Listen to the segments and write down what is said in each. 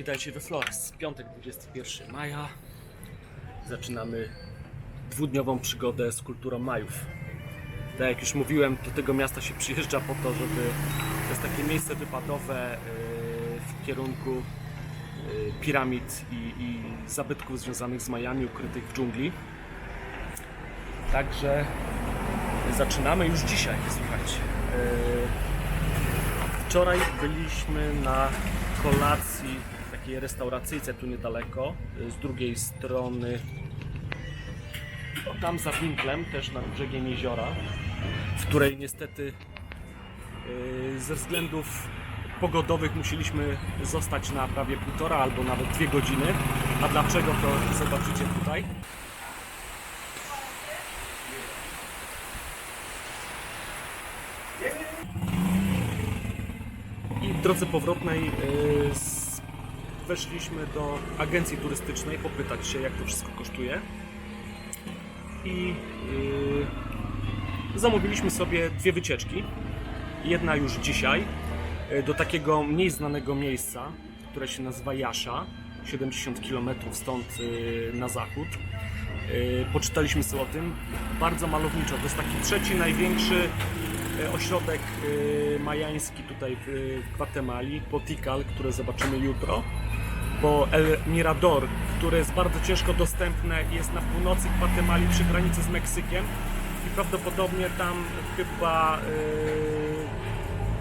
witajcie we Flores. Piątek 21 maja. Zaczynamy dwudniową przygodę z kulturą Majów. Tak jak już mówiłem, do tego miasta się przyjeżdża po to, żeby to jest takie miejsce wypadowe yy, w kierunku yy, piramid i, i zabytków związanych z Majami ukrytych w dżungli. Także zaczynamy już dzisiaj, słuchajcie. Yy, Wczoraj byliśmy na kolacji takiej restauracyjce tu niedaleko, y, z drugiej strony, tam za winklem, też nad brzegiem jeziora, w której niestety y, ze względów pogodowych musieliśmy zostać na prawie półtora albo nawet dwie godziny. A dlaczego to zobaczycie tutaj. I w drodze powrotnej y, weszliśmy do agencji turystycznej popytać się, jak to wszystko kosztuje. I y, zamówiliśmy sobie dwie wycieczki. Jedna już dzisiaj y, do takiego mniej znanego miejsca, które się nazywa Jasza, 70 km stąd y, na zachód. Y, Poczytaliśmy sobie o tym. Bardzo malowniczo. To jest taki trzeci największy e, ośrodek e, majański tutaj w Gwatemali, po Tikal, które zobaczymy jutro, po El Mirador, które jest bardzo ciężko dostępne jest na północy Gwatemali przy granicy z Meksykiem i prawdopodobnie tam chyba e,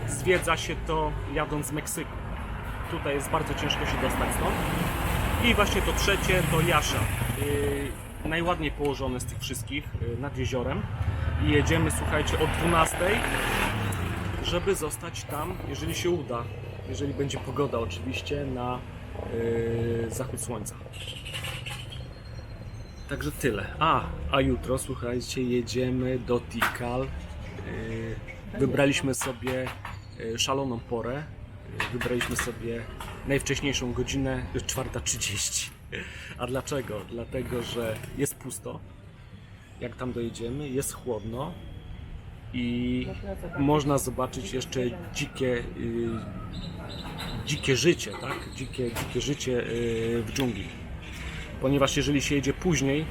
zwiedza się to jadąc z Meksyku. Tutaj jest bardzo ciężko się dostać stąd. I właśnie to trzecie to Jasza. Yy, najładniej położone z tych wszystkich yy, nad jeziorem. I jedziemy, słuchajcie, o 12, żeby zostać tam, jeżeli się uda. Jeżeli będzie pogoda, oczywiście, na yy, zachód słońca. Także tyle. A, a jutro, słuchajcie, jedziemy do Tikal. Yy, wybraliśmy sobie yy, szaloną porę. Yy, Wybraliśmy sobie najwcześniejszą godzinę 4.30. A dlaczego? Dlatego, że jest pusto. Jak tam dojedziemy, jest chłodno i można zobaczyć jeszcze dzikie, yy, dzikie życie, tak? Dzikie, dzikie życie yy, w dżungli. Ponieważ jeżeli się jedzie później,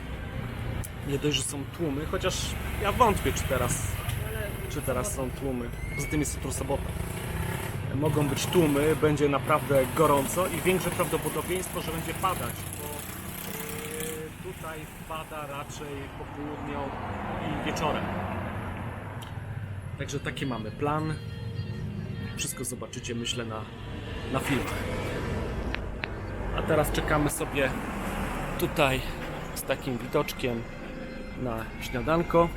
nie dość, że są tłumy, chociaż ja wątpię, czy teraz, czy teraz są tłumy. Poza tym jest jutro sobota. Mogą być tłumy, będzie naprawdę gorąco i większe prawdopodobieństwo, że będzie padać, bo yy, tutaj pada raczej po południu i wieczorem. Także taki mamy plan. Wszystko zobaczycie, myślę, na, na filmach. A teraz czekamy sobie tutaj z takim widoczkiem na śniadanko.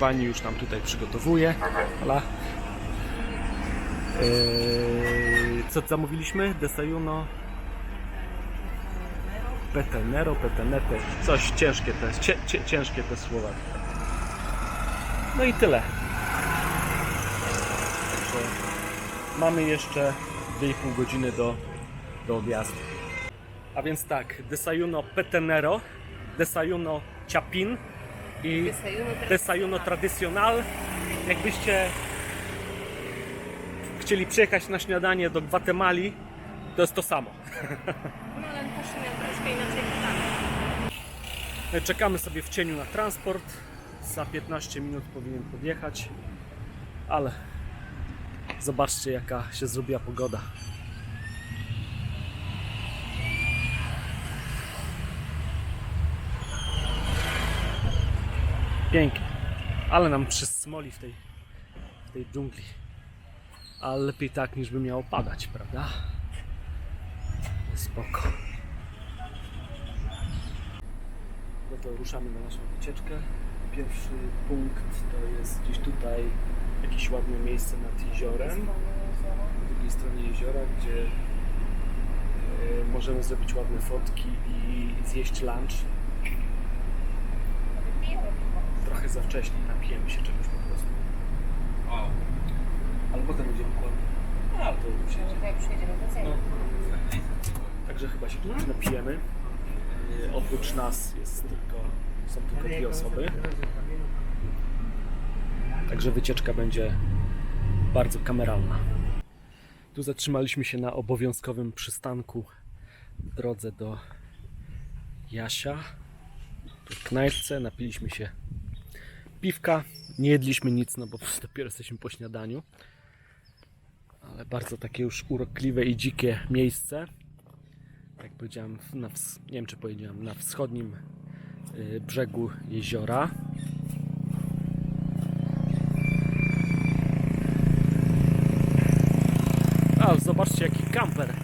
Pani już nam tutaj przygotowuje. Ala. Eee, co zamówiliśmy? Desayuno. Petenero, petenete. Coś ciężkie te, ciężkie te słowa. No i tyle. Także mamy jeszcze 2,5 godziny do, do odjazdu. A więc tak, desayuno petenero, desayuno chapin i desayuno tradicional. Jakbyście chcieli przyjechać na śniadanie do Gwatemali, to jest to samo. No ale też troszkę inaczej. Czekamy sobie w cieniu na transport. Za 15 minut powinien podjechać, ale zobaczcie jaka się zrobiła pogoda. Pięknie, ale nam przysmoli w tej, w tej dżungli. Ale lepiej tak niż by miało padać, prawda? Spoko. No to ruszamy na naszą wycieczkę. Pierwszy punkt to jest gdzieś tutaj jakieś ładne miejsce nad jeziorem. Po drugiej stronie jeziora, gdzie e, możemy zrobić ładne fotki i zjeść lunch. Trochę za wcześnie, napijemy się czegoś po prostu. Ale potem będziemy. No, ale to już się Jak przyjedziemy do celu. Także chyba się tu napijemy. Yy, Oprócz nas jest tylko, są tylko dwie osoby. Także wycieczka będzie bardzo kameralna. Tu zatrzymaliśmy się na obowiązkowym przystanku w drodze do Jasia. Tu w knajpce napiliśmy się piwka. Nie jedliśmy nic, no bo dopiero jesteśmy po śniadaniu. Ale bardzo takie już urokliwe i dzikie miejsce. Jak powiedziałem, na, nie wiem czy powiedziałem, na wschodnim y, brzegu jeziora. A, zobaczcie jaki kamper.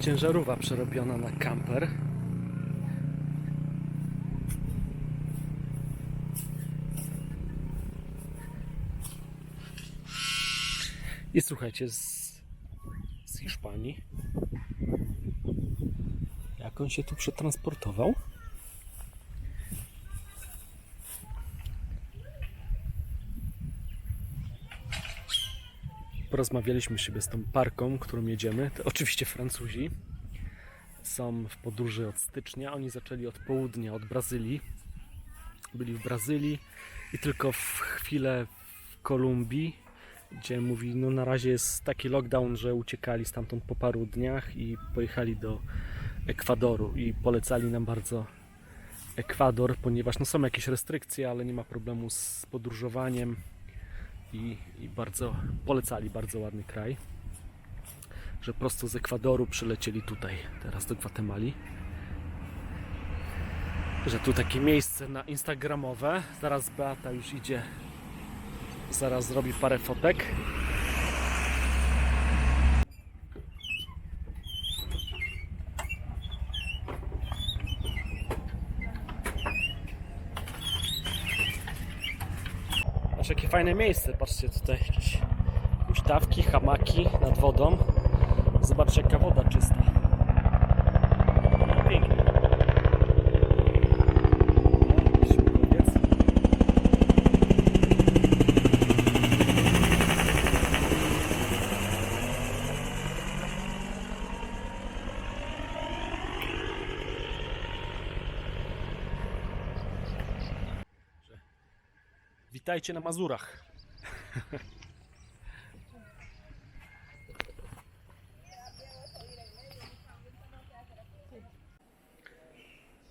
Ciężarówka przerobiona na kamper. I słuchajcie, z, z Hiszpanii. Jak on się tu przetransportował? Porozmawialiśmy sobie z tą parką, którą jedziemy. To oczywiście Francuzi. Są w podróży od stycznia. Oni zaczęli od południa, od Brazylii. Byli w Brazylii i tylko w chwilę w Kolumbii, gdzie mówi, no na razie jest taki lockdown, że uciekali stamtąd po paru dniach i pojechali do Ekwadoru i polecali nam bardzo Ekwador, ponieważ no są jakieś restrykcje, ale nie ma problemu z podróżowaniem i, i bardzo polecali, bardzo ładny kraj. Że prosto z Ekwadoru przylecieli tutaj, teraz do Gwatemali. Że tu takie miejsce na instagramowe. Zaraz Beata już idzie, zaraz zrobi parę fotek. Aż jakie fajne miejsce, patrzcie tutaj jakieś huśtawki, hamaki nad wodą. Zobaczcie jaka woda czysta. No, pięknie. Śmigłowiec. Witajcie na Mazurach.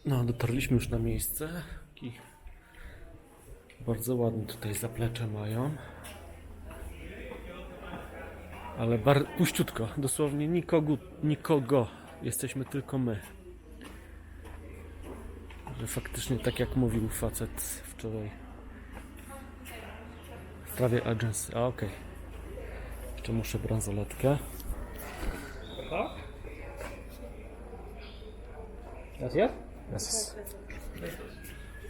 No, dotarliśmy już na miejsce. Taki bardzo ładne tutaj zaplecze mają. Ale bar- puściutko, dosłownie nikogo, nikogo. Jesteśmy tylko my. Że faktycznie tak jak mówił facet wczoraj. W prawie agency. A okej. Jeszcze muszę bransoletkę. Gracias.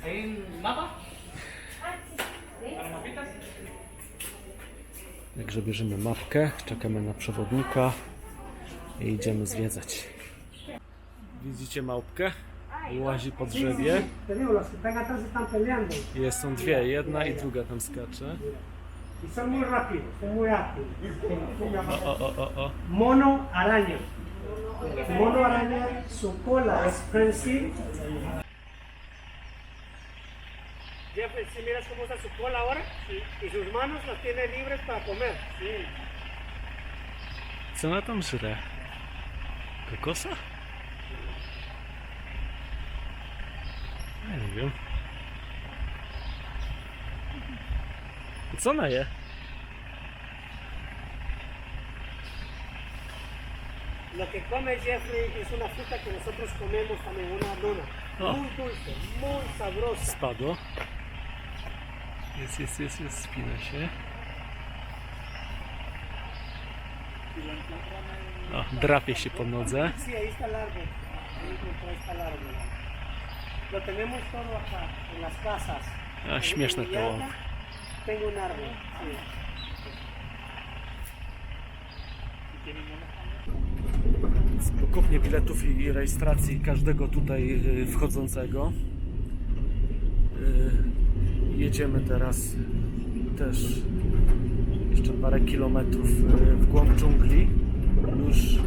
¿Hay un mapa? Także bierzemy mapkę, czekamy na przewodnika i idziemy zwiedzać. Widzicie małpkę? Łazi po drzewie. Jest, są dwie, jedna i druga tam skacze. Y son muy rápidos, son muy ágiles. Se llama O, o, o, o. Mono araña. Mono araña, su cola es prensil. Jeffrey, si miras cómo usa su cola ahora y sus manos las tiene libres para comer. Sí. Co na tam żre? Kokosa? Ja nie wiem. Co ona je? Lo que come Jeffrey es una fruta que nosotros comemos también, una dona. Oh. Muy dulce, muy sabrosa. Spadło. Jest, jest, jest, jest, spina się. O, drapie się po nodze. Sí, ahí está el árbol. Ahí junto ahí está el árbol. Lo tenemos todo acá, en las casas. A, śmieszne to łąk. Tengo un árbol. sí. Kupnie biletów i rejestracji każdego tutaj y, wchodzącego. Y, Jedziemy teraz też jeszcze parę kilometrów y, w głąb dżungli. Już,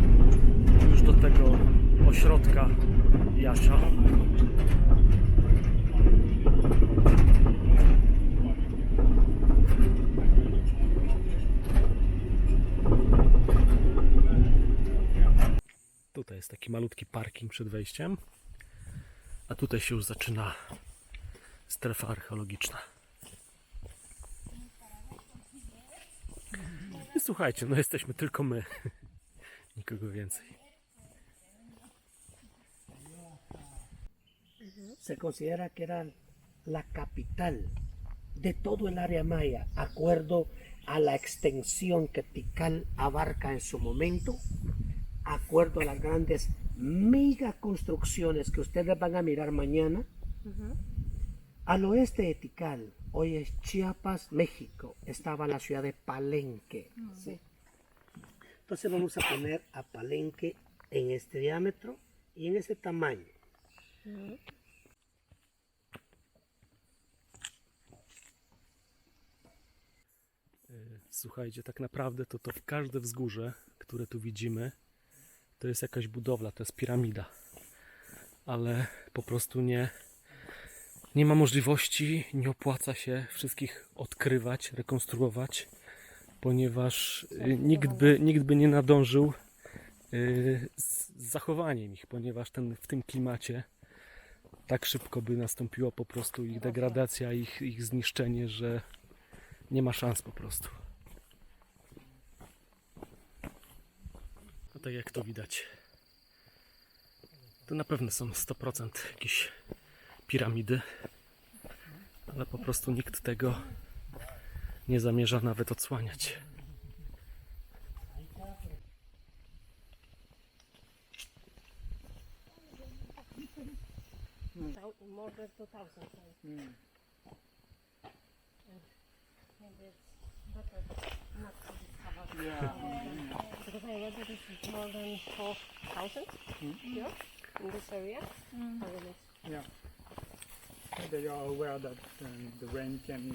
już do tego ośrodka Jasia. Taki malutki parking przed wejściem. A tutaj się już zaczyna strefa archeologiczna. I słuchajcie, no jesteśmy tylko my. Nikogo więcej. se considera que era la capital de todo el área maya, acuerdo a la extensión que Tikal abarca en su momento, acuerdo a las grandes mega construcciones que ustedes van a mirar mañana. Al oeste de Tikal, hoy es Chiapas, México, estaba la ciudad de Palenque. ¿sí? Entonces vamos a poner a Palenque en este diámetro y en ese tamaño. Słuchajcie, tak naprawdę to to w każde wzgórze, które tu widzimy, to jest jakaś budowla, to jest piramida. Ale po prostu nie, nie ma możliwości, nie opłaca się wszystkich odkrywać, rekonstruować, ponieważ y, nikt by, nikt by nie nadążył y, z zachowaniem ich, ponieważ ten, w tym klimacie tak szybko by nastąpiła po prostu ich degradacja, ich, ich zniszczenie, że nie ma szans po prostu. A tak jak to widać, to na pewno są 100% jakieś piramidy, ale po prostu nikt tego nie zamierza nawet odsłaniać. Thou- More than 2,000. right? And maybe it's discover. Because I read that it's more than 4,000 here in this area. Probably. Yeah. They are aware that um, the rain can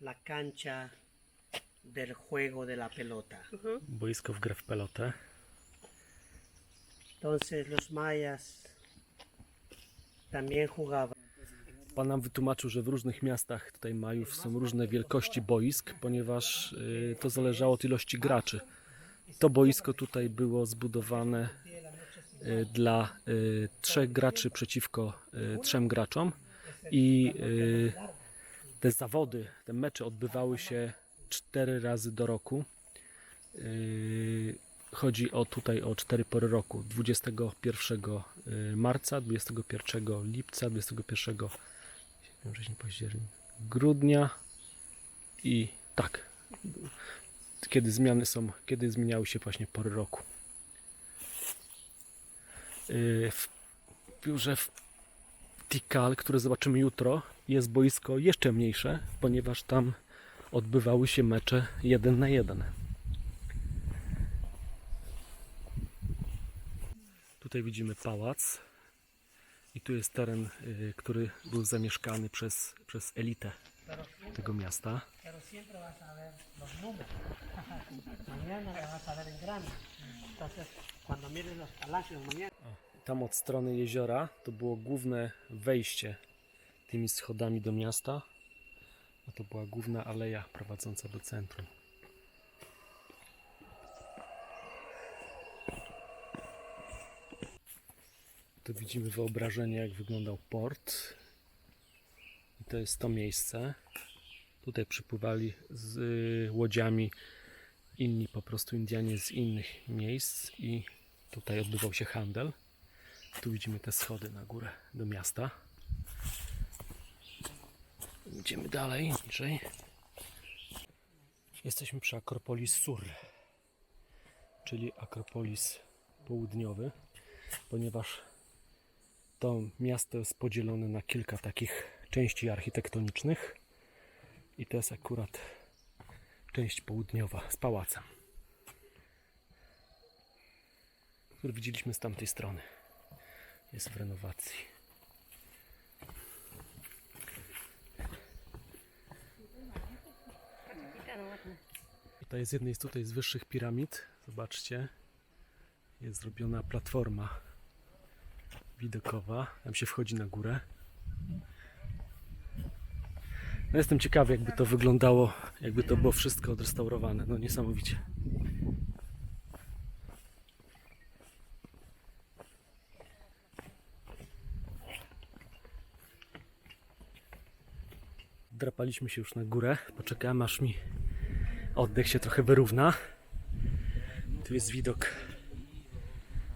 la cancha del juego de la pelota. Boisko w grę w pelotę. Entonces los mayas también jugaban. Pan nam wytłumaczył, że w różnych miastach tutaj Majów są różne wielkości boisk, ponieważ y, to zależało od ilości graczy. To boisko tutaj było zbudowane y, dla y, trzech graczy przeciwko trzem graczom i te zawody, te mecze odbywały się cztery razy do roku. Chodzi o tutaj o cztery pory roku. 21 y, marca, 21 lipca, 21 sierpień, wrzesień, październik, grudnia i tak. Kiedy zmiany są, kiedy zmieniały się właśnie pory roku. Yy, W biurze w Tikal, które zobaczymy jutro, jest boisko jeszcze mniejsze, ponieważ tam odbywały się mecze jeden na jeden. Tutaj widzimy pałac. I tu jest teren, y, który był zamieszkany przez, przez elitę tego miasta. Tam od strony jeziora to było główne wejście tymi schodami do miasta. A to była główna aleja prowadząca do centrum. Widzimy wyobrażenie, jak wyglądał port. I to jest to miejsce. Tutaj przypływali z y, łodziami inni po prostu Indianie z innych miejsc i tutaj odbywał się handel. Tu widzimy te schody na górę do miasta. Idziemy dalej, niżej. Jesteśmy przy Akropolis Sur, czyli Akropolis południowy, ponieważ to miasto jest podzielone na kilka takich części architektonicznych i to jest akurat część południowa z pałacem, który widzieliśmy z tamtej strony. Jest w renowacji. I jest jednej z tutaj z wyższych piramid. Zobaczcie. Jest zrobiona platforma widokowa. Tam się wchodzi na górę. No jestem ciekawy, jakby to wyglądało, jakby to było wszystko odrestaurowane. No niesamowicie. Drapaliśmy się już na górę. Poczekałem aż mi oddech się trochę wyrówna. Tu jest widok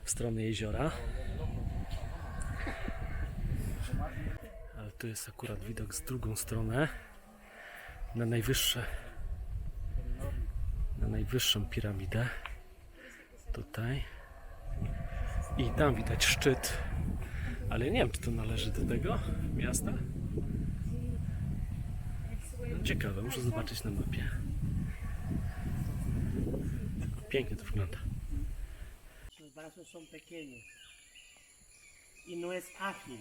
w stronę jeziora. Tu jest akurat widok z drugą stronę. Na najwyższe na najwyższą piramidę. Tutaj. I tam widać szczyt. Ale nie wiem, czy to należy do tego miasta. No, ciekawe, muszę zobaczyć na mapie. Pięknie to wygląda. Sus brazos son pequeños y no es ágil,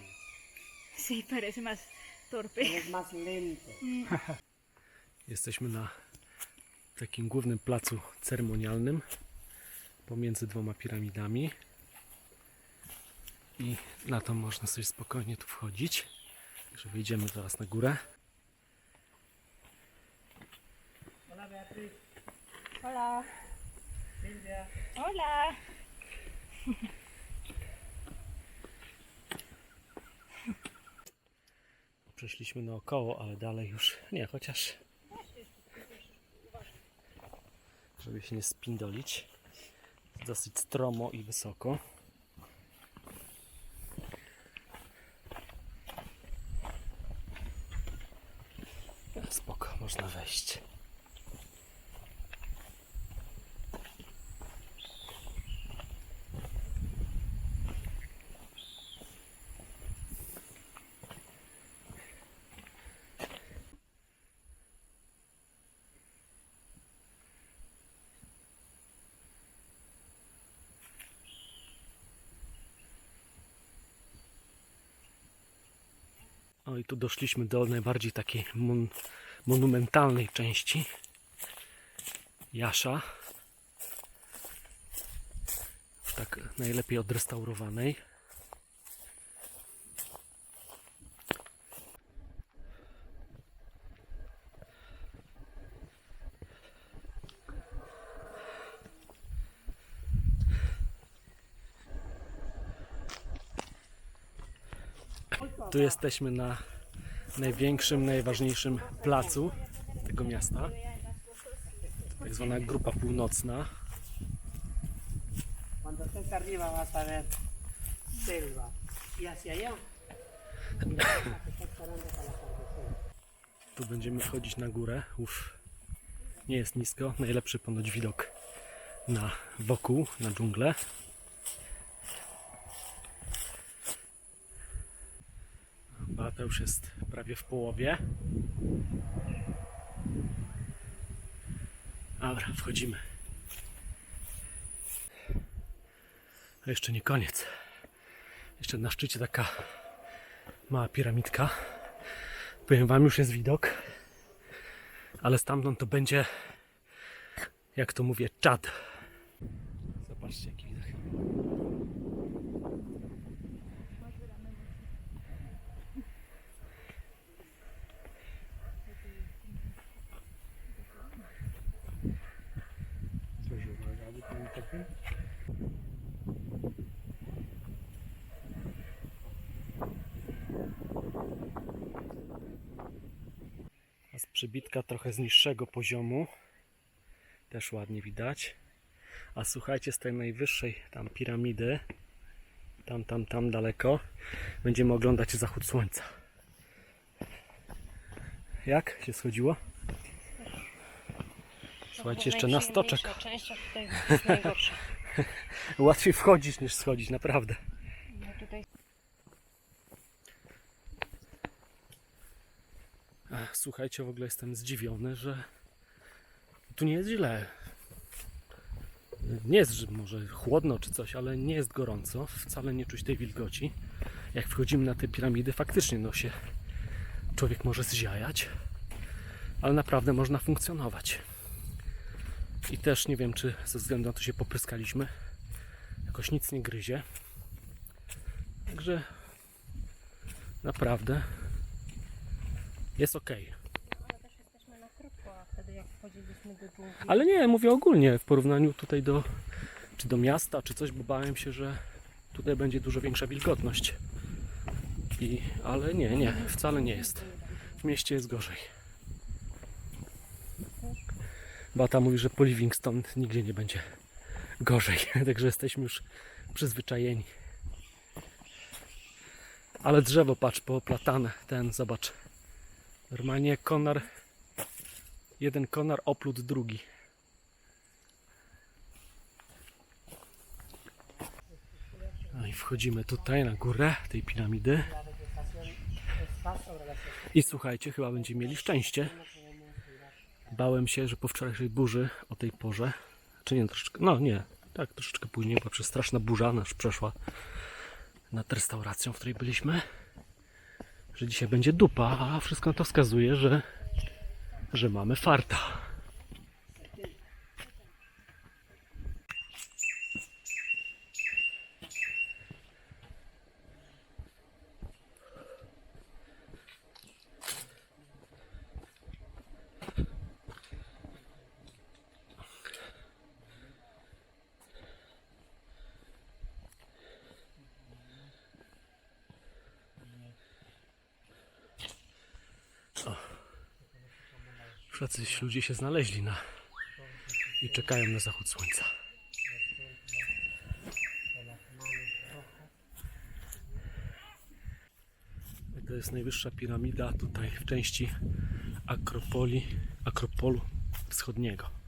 Sí, parece más torpe. es más lento. Jesteśmy na takim głównym placu ceremonialnym pomiędzy dwoma piramidami. I na to można sobie spokojnie tu wchodzić. Także wyjdziemy zaraz na górę. Hola. Hola. Przeszliśmy naokoło, ale dalej już nie, chociaż żeby się nie spindolić. Dosyć stromo i wysoko. Spoko, można wejść. I tu doszliśmy do najbardziej takiej mon monumentalnej części Jasza. Już tak najlepiej odrestaurowanej. Tu jesteśmy na największym, najważniejszym placu tego miasta. Tak zwana grupa północna. Y. Tu będziemy wchodzić na górę. Uf, nie jest nisko. Najlepszy ponoć widok na wokół, na dżunglę. Beata już jest prawie w połowie. Dobra, wchodzimy. A jeszcze nie koniec. Jeszcze na szczycie taka mała piramidka. Powiem wam, już jest widok. Ale stamtąd to będzie, jak to mówię, czad. Zobaczcie, jaki widok. A z przybitka trochę z niższego poziomu. Też ładnie widać. A słuchajcie, z tej najwyższej tam piramidy, tam, tam, tam daleko, będziemy oglądać zachód słońca. Jak się schodziło? Słuchajcie, jeszcze na stoczek. Łatwiej wchodzić niż schodzić, naprawdę. No tutaj Ach, Słuchajcie, w ogóle jestem zdziwiony, że tu nie jest źle. Nie jest, że może chłodno czy coś, ale nie jest gorąco. Wcale nie czuć tej wilgoci. Jak wchodzimy na te piramidy, faktycznie no się człowiek może zziajać, ale naprawdę można funkcjonować. I też nie wiem, czy ze względu na to się popryskaliśmy. Jakoś nic nie gryzie. Także naprawdę jest ok. ale nie, mówię ogólnie w porównaniu tutaj do czy do miasta, czy coś, bo bałem się, że tutaj będzie dużo większa wilgotność. I, ale nie, nie, wcale nie jest. W mieście jest gorzej. Bata mówi, że po Livingston nigdzie nie będzie gorzej, także jesteśmy już przyzwyczajeni. Ale drzewo, patrz, poplatane, ten, zobacz. Normalnie konar, jeden konar oplut drugi. No i wchodzimy tutaj na górę tej piramidy. I słuchajcie, chyba będziemy mieli szczęście. Bałem się, że po wczorajszej burzy o tej porze, czy nie troszeczkę, no nie, tak troszeczkę później, bo przez straszna burza nasz przeszła nad restauracją, w której byliśmy, że dzisiaj będzie dupa, a wszystko na to wskazuje, że, że mamy farta. Ludzie się znaleźli na i czekają na zachód słońca. To jest najwyższa piramida tutaj w części Akropoli, Akropolu Wschodniego.